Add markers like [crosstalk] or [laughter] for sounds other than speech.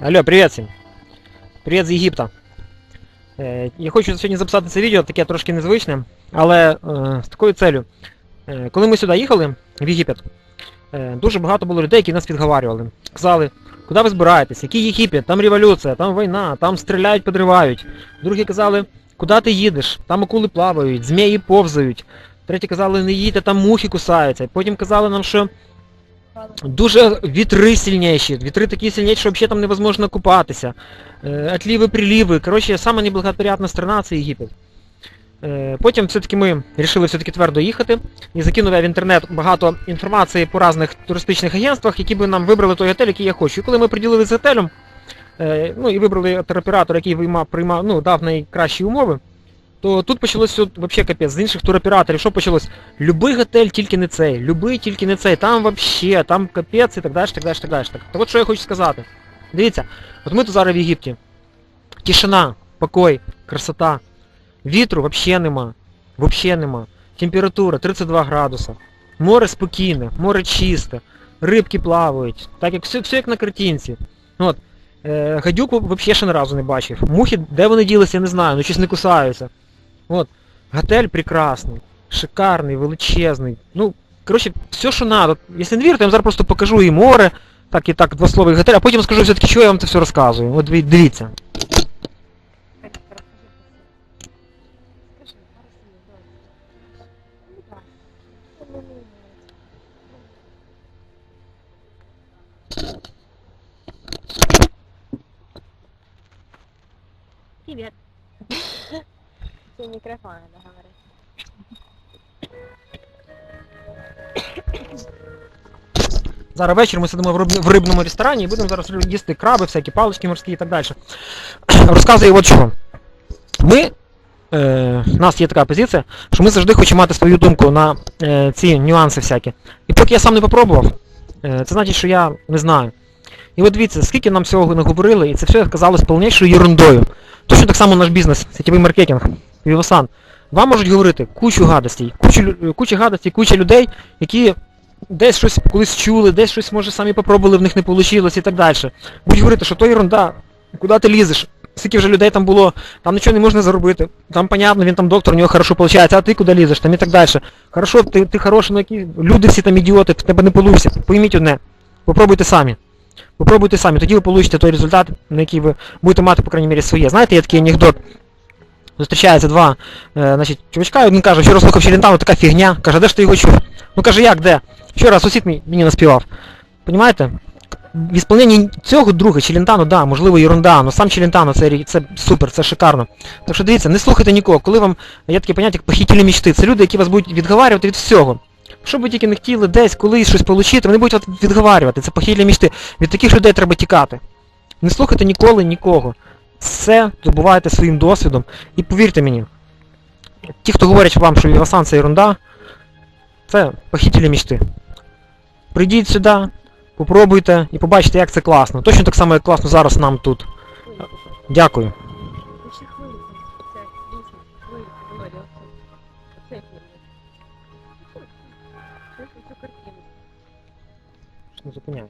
Алло, привіт всім. Привіт з Єгипта. Е, я хочу сьогодні записати це відео, таке трошки незвичне, але е, з такою целью. Е, коли ми сюди їхали, в Єгипет, е, дуже багато було людей, які нас підговарювали. Казали, куди ви збираєтесь, який Єгипет, там революція, там війна, там стріляють, підривають. Другі казали, куди ти їдеш, там акули плавають, змії повзають. Треті казали, не їдьте, там мухи кусаються. Потім казали нам, що Дуже вітри сильніші, вітри такі сильніші, що взагалі там невозможно купатися. Е, Отліви, приліви. Коротше, сама неблагоприятна страна це Єгипет. Е, Потім все-таки ми вирішили все-таки твердо їхати і закинув я в інтернет багато інформації по різних туристичних агентствах, які би нам вибрали той готель, який я хочу. І коли ми приділили з готелем, е, ну і вибрали туроператор, який приймав, ну, дав найкращі умови, то тут почалось взагалі капець. З інших туроператорів, що почалось? Любий готель, тільки не цей, любий, тільки не цей, там вообще, там капець і так далі, так далі, так далі. Так, так от що я хочу сказати. Дивіться, от ми тут зараз в Єгипті. Тишина, покой, красота. Вітру вообще нема. Вообще нема. Температура 32 градуса. Море спокійне, море чисте, рибки плавають. Так як все, все як на картинці. От. Е, гадюк взагалі ще ні разу не бачив. Мухи, де вони ділися, я не знаю, ну щось не кусаються. От. Готель прекрасний, шикарний, величезний. Ну, коротше, все, що надо. Якщо не вірите, я вам зараз просто покажу і море, так і так, два слова і готель, а потім скажу все-таки, що я вам це все розказую. От ви дивіться. Привет. Все микрофон надо говорить. Зараз вечір ми сидимо в, риб- в рибному ресторані і будемо зараз їсти краби, всякі палички морські і так далі. [clears throat] Розказую от що. Ми, е, у нас є така позиція, що ми завжди хочемо мати свою думку на е, ці нюанси всякі. І поки я сам не попробував, е, це значить, що я не знаю. І от дивіться, скільки нам всього наговорили, і це все казалось повнішою ерундою. Точно так само наш бізнес, сетєвий маркетинг, Вівасан. Вам можуть говорити кучу гадостей, кучу, кучу гадостей, куча людей, які десь щось колись чули, десь щось може самі попробували, в них не вийшло і так далі. Будуть говорити, що то ерунда, куди ти лізеш? Скільки вже людей там було, там нічого не можна заробити. Там понятно, він там доктор, у нього хорошо виходить, а ти куди лізеш, там і так далі. Хорошо, ти, ти хороший, ну які люди всі там ідіоти, в тебе не вийде. Пойміть одне. Попробуйте самі. Попробуйте самі, тоді ви получите той результат, на який ви будете мати, по крайній мірі, своє. Знаєте, є такий анекдот. Зустрічаються два е, значить, чувачка, і один каже, вчора слухав Челентану, така фігня. Каже, де ж ти його чув? Ну каже, як, де? Вчора сусід мій, мені наспівав. Понімаєте? В ісполненні цього друга Челентано, да, можливо, ерунда, але сам Челентано це, це супер, це шикарно. Так що дивіться, не слухайте нікого, коли вам є таке поняття, як похитілі мічти, це люди, які вас будуть відговарювати від всього. Що ви тільки не хотіли десь, колись щось отримати, вони будуть вас відговарювати, це похилі мічти. Від таких людей треба тікати. Не слухайте ніколи нікого. Все добувайте своїм досвідом. І повірте мені, ті, хто говорять вам, що Вівасан це ерунда, це похитілі мічти. Прийдіть сюди, попробуйте і побачите, як це класно. Точно так само, як класно зараз нам тут. Дякую. Не зупиняємо.